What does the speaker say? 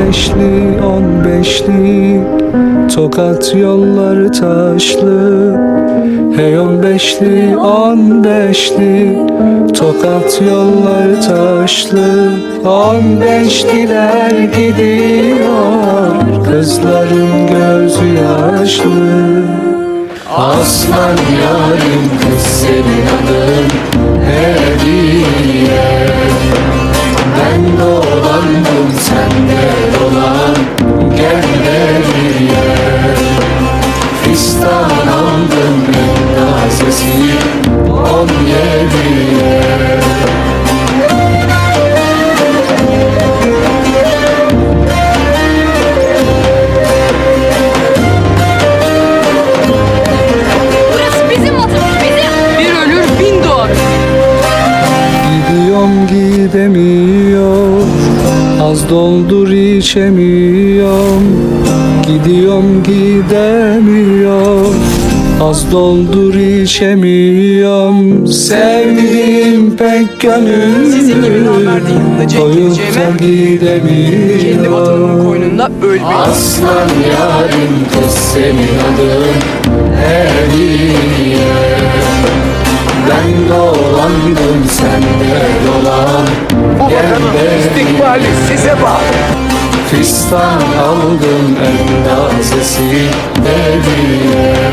beşli on beşli. Tokat yolları taşlı. Hey on beşli on beşli. Tokat yolları taşlı. On beşliler gidiyor. Kızların gözü yaşlı. Aslan yarim kız senin adın Fistan aldım On yediye Burası bizim bizim. Bir ölür bin doğar. Gidiyorum gidemiyor Az doldur içemiyorum Gidiyorum gidemiyor Az doldur içemiyorum Sevdiğim pek gönül. Sizin gibi namerdi yanında cenk Koyup da edeceğime kendi vatanımın koynunda ölmeyi. Aslan yarim kız senin adın. Hediye Ben dolandım sen de dolan Beni İstikbali size bağlı. Fistan aldım en nazesi hediye